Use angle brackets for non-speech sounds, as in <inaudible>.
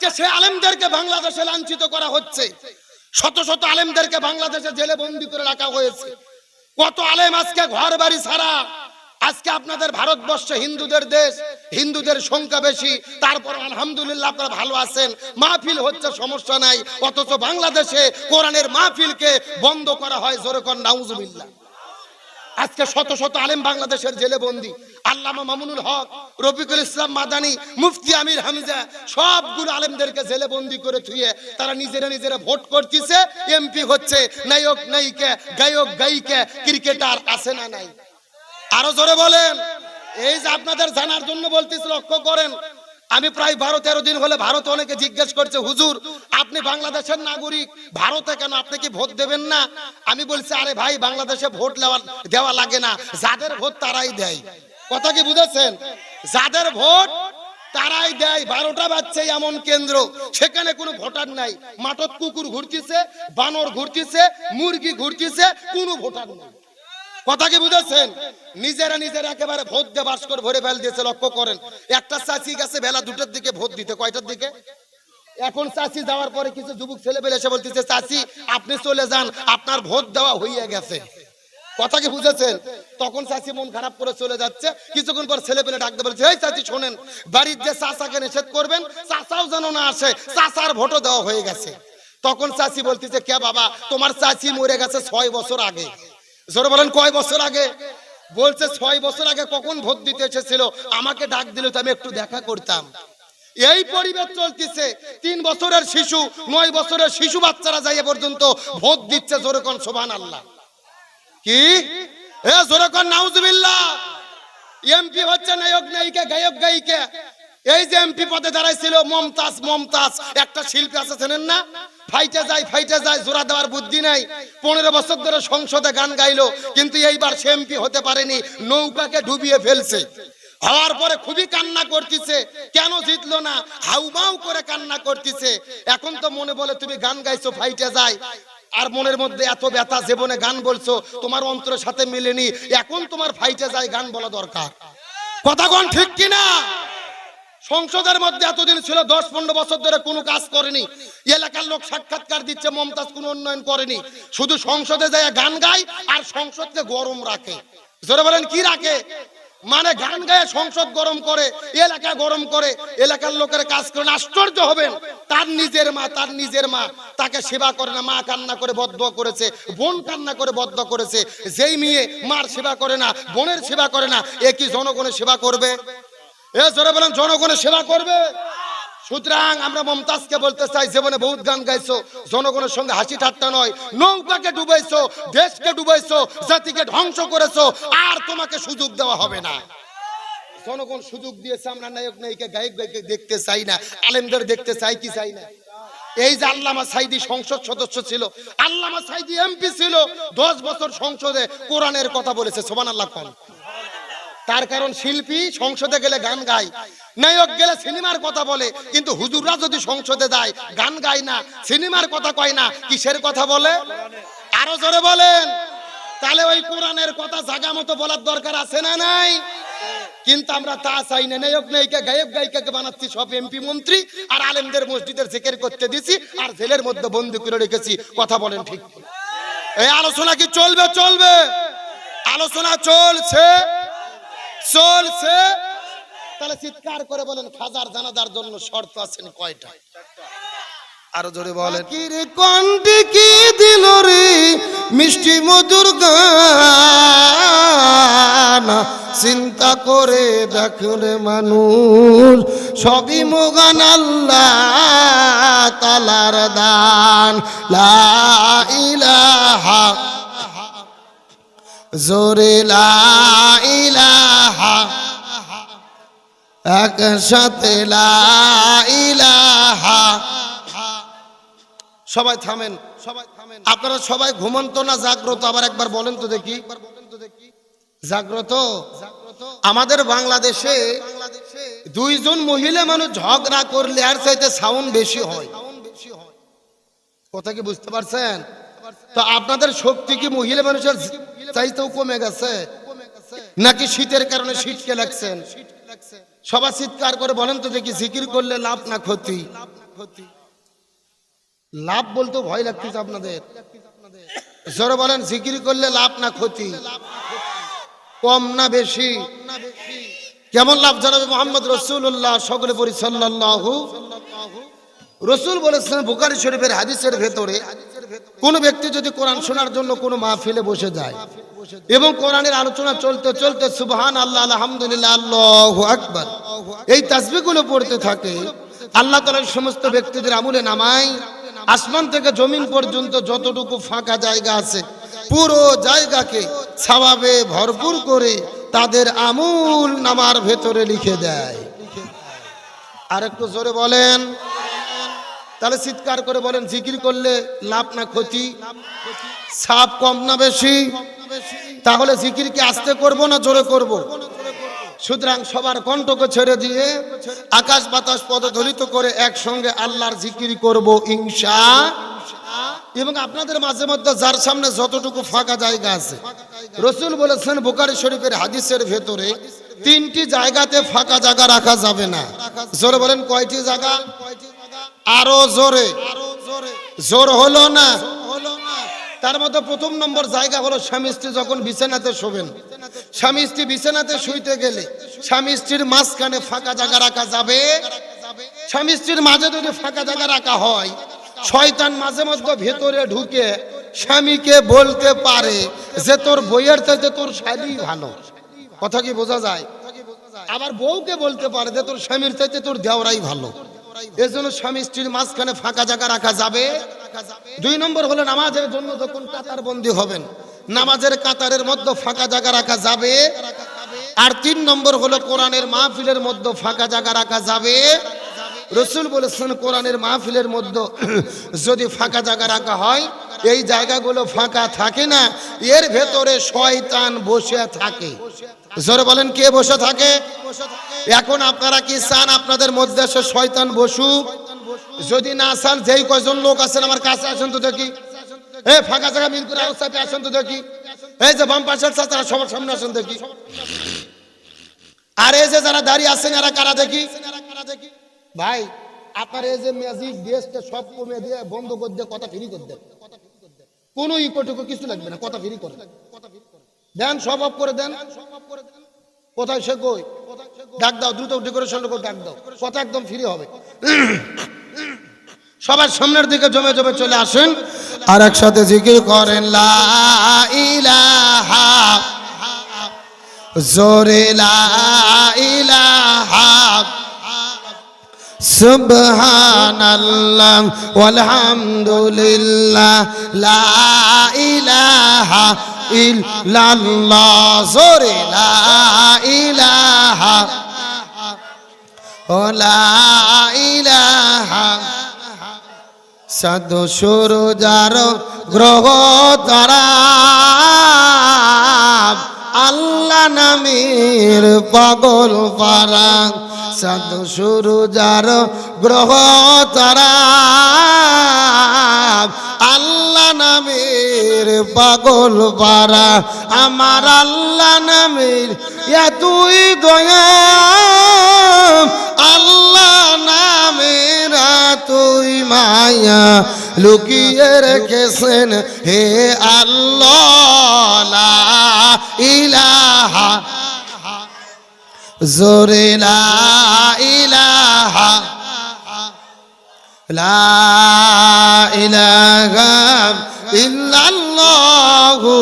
আজকে সে আলেমদেরকে বাংলাদেশে লাঞ্ছিত করা হচ্ছে। শত শত আলেমদেরকে বাংলাদেশে জেলে বন্দি করে রাখা হয়েছে। কত আলেম আজকে ঘর বাড়ি ছাড়া, আজকে আপনাদের ভারতবর্ষে হিন্দুদের দেশ, হিন্দুদের সংখ্যা বেশি, তারপর আলহামদুলিল্লাহ আপনারা ভালো আছেন। মাহফিল হচ্ছে, সমস্যা নাই, অথচ বাংলাদেশে কোরআনের মাহফিলকে বন্ধ করা হয়, জোরে কর নাউজুবিল্লাহ। আজকে শত শত আলেম বাংলাদেশের জেলে বন্দি। আল্লামা মামুনুল হক, রফিকুল ইসলাম মাদানি, মুফতি আমির হামজা সবগুলো আলেমদেরকে জেলে বন্দি করে থুয়ে তারা নিজেরা নিজেরা ভোট করতেছে এমপি হচ্ছে, নায়ক, নায়িকা, গায়ক, গায়িকা, ক্রিকেটার আছে না নাই? আরও জোরে বলেন। এই যে আপনাদের জানার জন্য বলতেছি, লক্ষ্য করেন, আমি প্রায় বারো তেরো দিন হলে ভারত অনেকে জিজ্ঞেস করছে, হুজুর, আপনি বাংলাদেশের নাগরিক, ভারতে কেন আপনি কি ভোট দেবেন না? আমি বলছি, আরে ভাই, বাংলাদেশে ভোট দেওয়া লাগে না, যাদের ভোট তারাই দেয়। কথা কি বুঝেছেন? যাদের ভোট, তারাই দেয়। বারোটা বাচ্চা এমন কেন্দ্র। সেখানে কোনো ভোটার নাই। মাঠত কুকুর ঘুরতেছে, বানর ঘুরতেছে, মুরগি ঘুরতেছে, কোনো ভোটার নেই। কথা কি বুঝেছেন? নিজেরা নিজেরা একেবারে ভোট দিয়ে বাস করে ভরে ফেল দিয়েছে, লক্ষ্য করেন। একটা চাষি গেছে বেলা দুটোর দিকে ভোট দিতে। কয়টার দিকে? এখন চাষি যাওয়ার পরে কিছু যুবক ছেলে পেলে এসে বলতেছে, চাষি, আপনি চলে যান। আপনার ভোট দেওয়া হইয়া গেছে। কথা কি বুঝেছেন? তখন চাষি মন খারাপ করে চলে যাচ্ছে। কিছুক্ষণ পর ছেলে পেলে ডাকতে বলছে এই চাচি, শোনেন, বাড়ির যে চাষাকে নিষেধ করবেন চাষাও যেন না আসে চাষার ভোটও দেওয়া হয়ে গেছে। তখন চাষি বলতেছে, কে বাবা, তোমার চাচি মরে গেছে ছয় বছর আগে। জোরে বলেন, কয় বছর আগে? বলছে, ছয় বছর আগে কখন ভোট দিতে এসেছিল? আমাকে ডাক দিল তো আমি একটু দেখা করতাম। এই পরিবেশ চলতেছে। তিন বছরের শিশু, নয় বছরের শিশু বাচ্চারা যাই এ পর্যন্ত ভোট দিচ্ছে জোরে কোন সোভান আল্লাহ কি? এ, জোরে কোন নাউজুবিল্লাহ। এমপি হচ্ছে নায়ক, নায়িকা, গায়ক, গায়িকা। এই যে এমপি পদে দাঁড়াইছিল, মমতাজ মমতাজ। একটা শিল্পী আছে, চেনেন না? ফাইটে যায় ফাইটে যায়, জোড়া দেওয়ার বুদ্ধি নাই। পনেরো বছর ধরে সংসদে গান গাইলো, কিন্তু এইবার সে এমপি হতে পারেনি, নৌকাকে ডুবিয়ে ফেলছে। হওয়ার পরে খুবই কান্না করতেছে, কেন জিতলো না? হাউমাউ করে কান্না করতেছে। এখন তো মনে বলে, তুমি গান গাইছো, ফাইটে যায়। আর মনের মধ্যে এত ব্যথা, জীবনে গান বলছো, তোমার অন্তরের সাথে মিলেনি, এখন তোমার ফাইটে যায় গান বলা দরকার। কথা কোন ঠিক কিনা? সংসদের মধ্যে এতদিন ছিল, দশ পনেরো বছর ধরে কোনো কাজ করেনি। এলাকার লোক সাক্ষাৎকার দিচ্ছে, মমতাজ কোনো উন্নয়ন করেনি। শুধু সংসদে যায় গান গায়, আর সংসদকে গরম রাখে। জোরে বলেন, কি রাখে? মানে গান গায়ে সংসদ গরম করে, এলাকা গরম করে, এলাকার লোকের কাজ করে, আশ্চর্য হবেন। তার নিজের মা, তার নিজের মা, তাকে সেবা করে না, মা কান্না করে বদ্ধ করেছে, বোন কান্না করে বদ্ধ করেছে, যেই মেয়ে মার সেবা করে না, বোনের সেবা করে না এ কি জনগণের সেবা করবে? এ জোরে বলেন, জনগণের সেবা করবে? সুতরাং আমরা মমতাজকে বলতে চাই জীবনে বহুত গান গাইছো, জনগণের সঙ্গে হাসি ঠাট্টা নয়, নৌকাকে ডুবাইছো, দেশকে ডুবাইছো, জাতিকে ধ্বংস করেছ, আর তোমাকে সুযোগ দেওয়া হবে না। জনগণ সুযোগ দিয়েছে, আমরা নায়ক নায়িকা, গায়ক গায়িকা দেখতে চাই না, আলেমদের দেখতে চাই কি চাই না। এই যে আল্লামা সাইদি সংসদ সদস্য ছিল, আল্লামা সাইদি এমপি ছিল, দশ বছর সংসদে কোরআনের কথা বলেছে সোমান আল্লাহ খান তার কারণ শিল্পী সংসদে গেলে গান গায়। নায়ক গেলে সিনেমার কথা বলে, কিন্তু হুজুররা যদি সংসদে যায়, গান গায় না, সিনেমার কথা কয় না, কিসের কথা বলে? আরও জোরে বলেন। তাহলে ওই কোরআনের কথা জাগা মতো বলার দরকার আছে না নাই? কিন্তু আমরা তা চাই না। নায়ক, নায়িকা, গায়ক, গায়িকাকে বানাচ্ছি, সব এমপি, মন্ত্রী, আর আলেমদের মসজিদের জিকির করতে দিছি, আর জেলের মধ্যে বন্দি করে রেখেছি। কথা বলেন ঠিক এই আলোচনা কি চলবে? চলবে। আলোচনা চলছে। চলছে। তাহলে চিৎকার করে বলেন খাজার জানাজার জন্য শর্ত আছেন কয়টা? আরও জোরে বলেন। কিরে কণ্ঠে কি দিল রে মিষ্টি মধুর গান? চিন্তা করে দেখলে মানুষ সবই মোগান আল্লাহ তালার দান। লা ইলাহা জোরে লা ইলাহা একসাথে সবাই থামেন সবাই থামেন। আপনারা সবাই ঘুমন্ত না জাগ্রত? আবার একবার বলেন তো দেখি। জাগ্রত? আমাদের বাংলাদেশে দুইজন মহিলা মানুষ ঝগড়া করলে আর চাইতে সাউন্ড বেশি হয়। কথা কি বুঝতে পারছেন? তো আপনাদের শক্তি কি মহিলা মানুষের চাইতেও কমে গেছে? নাকি শীতের কারণে শীতকে লাগছেন? সবাই চিৎকার করে বলেন তো দেখি জিকির করলে লাভ না ক্ষতি? লাভ বলতে ভয় লাগতেছে আপনাদের। জোরে বলেন, জিকির করলে লাভ না ক্ষতি? কম না বেশি? কেমন লাভ? জানাবে মোহাম্মদ রসুল্লাহ সকলে পরি রসুল বলেছেন বুকারি শরীফের হাদিসের ভেতরে কোন ব্যক্তি যদি কোরআন শোনার জন্য কোনো মাহফিলে বসে যায় এবং কোরআনের আলোচনা চলতে চলতে সুবহান আল্লাহ আলহামদুলিল্লাহ, আল্লাহ আকবার। এই তাসবিগুলো পড়তে থাকে, আল্লাহ তালার সমস্ত ব্যক্তিদের আমলে নামায়, আসমান থেকে জমিন পর্যন্ত যতটুকু ফাঁকা জায়গা আছে, পুরো জায়গাকে স্বভাবে ভরপুর করে তাদের আমুল নামার ভেতরে লিখে দেয়। আর একটু জোরে বলেন তাহলে চিৎকার করে বলেন, জিকির করলে লাভ না ক্ষতি? সাপ কম না বেশি? তাহলে জিকির কি আস্তে করব না জোরে করব? সুতরাং সবার কণ্ঠকে ছেড়ে দিয়ে আকাশ বাতাস পদধলিত করে একসঙ্গে আল্লাহর জিকির করব, ইনশা। এবং আপনাদের মাঝে মধ্যে যার সামনে যতটুকু ফাঁকা জায়গা আছে, রসুল বলেছেন বোকারি শরীফের হাদিসের ভেতরে, তিনটি জায়গাতে ফাঁকা জায়গা রাখা যাবে না। জোরে বলেন, কয়টি জায়গা? আরও জোরে। জোর হলো না। তার মধ্যে প্রথম নম্বর জায়গা হলো স্বামী স্ত্রী যখন বিছানাতে শোবেন। স্বামী স্ত্রী বিছানাতে শুইতে গেলে স্বামী স্ত্রীর মাঝখানে ফাঁকা জায়গা রাখা যাবে। স্বামী স্ত্রীর মাঝে যদি ফাঁকা জায়গা রাখা হয়, শয়তান মাঝে মধ্যে ভেতরে ঢুকে স্বামীকে বলতে পারে যে তোর বইয়ের চাইতে তোর শাড়ি ভালো। কথা কি বোঝা যায়? আবার বউকে বলতে পারে যে তোর স্বামীর চাইতে তোর দেওরাই ভালো। এজন্য স্বামী স্ত্রীর মাঝখানে ফাঁকা জায়গা রাখা যাবে। দুই নম্বর হলো নামাজের জন্য যখন কাতার বন্দী হবেন, নামাজের কাতারের মধ্যে ফাঁকা জায়গা রাখা যাবে। আর তিন নম্বর হলো কোরআনের মাহফিলের মধ্যে ফাঁকা জায়গা রাখা যাবে। রসুল বলেছেন, কোরআনের মাহফিলের মধ্যে <clears throat> যদি ফাঁকা জায়গা রাখা হয় এই জায়গাগুলো ফাঁকা থাকে না, এর ভেতরে শয়তান বসে থাকে। জোরে বলেন, কে বসে থাকে? এখন আপনারা কি চান আপনাদের মধ্যে শয়তান বসু যদি না চান, যেই কয়জন লোক আছেন আমার কাছে আসেন তো দেখি। এ, ফাঁকা জায়গা মিল করে আলোচনা আসেন তো দেখি। এই যে বাম পাশের চাচারা সবার সামনে আসেন দেখি। আর এই যে যারা দাঁড়িয়ে আছেন, এরা কারা দেখি? ভাই, আপনার এই যে ম্যাজিক ড্রেসটা সব কমে দিয়ে বন্ধ করে দিয়ে কথা ফ্রি করে দেন। কোনো ইকোটুকু কিছু লাগবে না, কথা ফ্রি করে। দেন, সব অফ করে দেন। কোথায় সে কই? ডাক দাও, দ্রুত ডেকোরেশন করে ডাক দাও। কথা একদম ফ্রি হবে। সবার সামনের দিকে জমে জমে চলে আসেন। আর একসাথে জিকির করেন, লা জোরে লা ইলাহা। সুবহানাল্লাহ, ওয়ালহামদুলিল্লাহ, লা ইলাহা ইল্লাল্লাহ, জোরে লা ইলাহা লা ইলাহা। সাধু সুরু যার গ্রহ তারা আল্লাহ নামের পাগল পারা সাধু সুরু যার গ্রহ তারা। আল্লাহ নামের পাগল পারা, আমার আল্লাহ নামের তুই দয়া। আল্লাহ নামের তুই মায়া। লুকিয়ে রেখেছেন হে আল্লাহ, লা জোরে লা ইলাহা। লা ইলাহা ইল্লাল্লাহু